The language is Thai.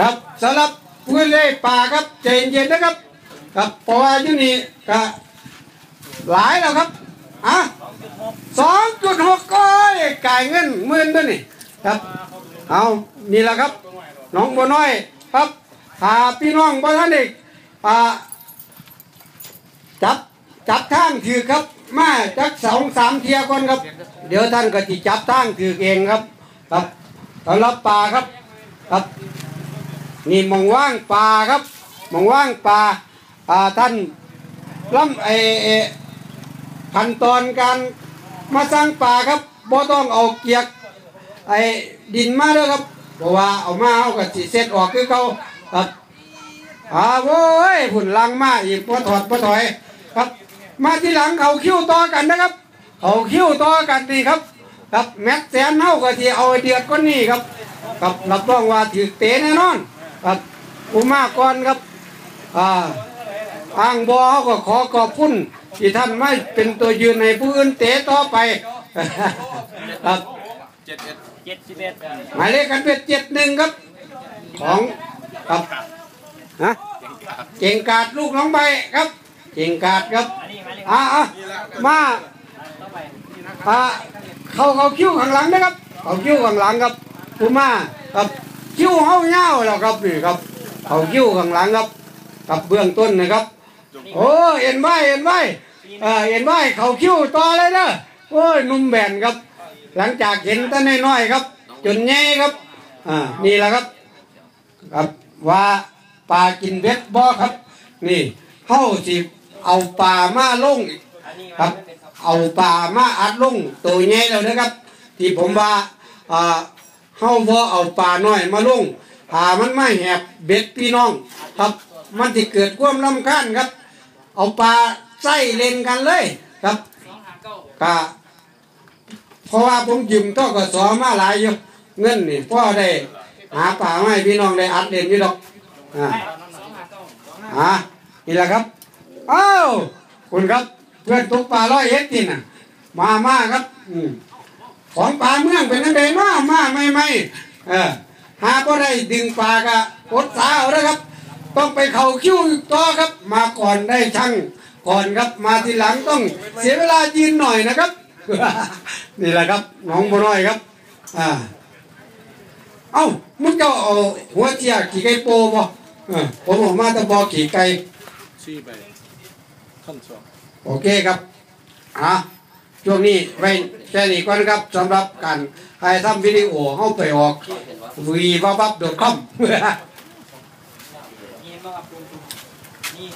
ครับสำหรับพื่อนเล่ป่าครับใจเย็นๆนะครับครับเพราะว่าอยู่นี่ก็หลายแล้วครับอะสองจุดหกก้อยก่ายเงินหมื่นด้วยนี่ครับเอานี่แหละครับน้องบัวน้อยครับพาพี่น้องบ้านอีกอ่าจับจับทางถือครับมาจักสองสามเทียก่อนครับ เดี๋ยวท่านก็จะจับทางถือเองครับ ครับสำหรับป่าครับครับ นี่มองว่างป่าครับมองว่างป่าอ่าท่านล่ำเอเอขั้นตอนการมาสร้างป่าครับบ่ต้องเอาเกียกไอ้ดินมาเด้อครับเพราะว่าเอามาเอาก็สิเสร็จออกคือเขาครับอ่าโว้ยผุนลังมาอีกพอถอดพอถอยครับ มาที่หลังเขาคิ้วต่อกันนะครับเขาคิ้วต่อกันนี่ครับ ครับแม็กแสนเฮาก็ที่เอาเดือดก้นนี่ครับ ครับรับรองว่าถือเตะแน่นอน ครับอุมาก่อนครับ อ่าอ่างบอเขาก็ขอขอบคุณที่ท่านไม่เป็นตัวยืนในผู้อื่นเตะต่อไปครับเจ็ดเอ็ดเจ็ดสิบเอ็ดหมายเลขกันเป็นเจ็ดหนึ่งครับ ของครับฮะเก่งกาดลูกน้องใบครับ เก่งกาดครับอันนี้หมายเลขอ่าอะมาต่อไปอ่าเขาเขาคิ้วข้างหลังนะครับเขาคิ้วข้างหลังครับผู้มาครับ คิ้วเฮาเงาแล้วครับนี่ครับเขาคิ้วข้างหลังครับกับเบื้องต้นนะครับ โอ้เอ็นไว้เอ็นไว้เออเอ็นไว้เขาคิ้วต่อเลยเด้อโอ้ยนุ่มแบนครับ หลังจากเห็นตั้น้อยๆครับ จนแง่ครับอ่านี่แหละครับ ครับว่าปลากินเบ็ดบ่ครับ นี่เฮาสิเอาปลามาลงครับ เอาปลามาอัดลงตัวใหญ่แล้วนะครับ ที่ผมว่าอ่า เฮาบ่เอาปลาน้อยมาลงปลามันไม่แหบเบ็ดพี่น้อง ครับมันสิเกิดความรำคาญครับ เอาปลาใส่เล่นกันเลยครับก็เพราะว่าผมยืมทกสมาหลายอยู่เงินนี่พ่อได้หาปลามาให้พี่น้องได้อัดเล่นอยู่ดอกอ่าอ่านี่แหละครับอ้าวคุณครับเพื่อนตกปลาร้อยเอ็ดนี่นะมามาครับ อืม ของปลาเมืองเป็นนั่นเองมามาไม่ไม่เออหาก็ได้ดึงปลากะกดสาเอาแล้วครับ ต้องไปเข่าคิ้วต่อครับ มาก่อนได้ช่างก่อนครับมาทีหลังต้องเสียเวลายืนหน่อยนะครับ นี่แหละครับน้องบัวน้อยครับอ่าเอ้ามึงเจ้าเอาหัวเจียขี่ไก่โปบ่เออผมออกมาแตะบอขี่ไก่ชี้ไปขั้นสองโอเคครับอะช่วงนี้ไว้ แค่นี้ก่อนครับสำหรับการให้ทำวิดีโอเข้าไปออกวีวับวับดอทคอมนี่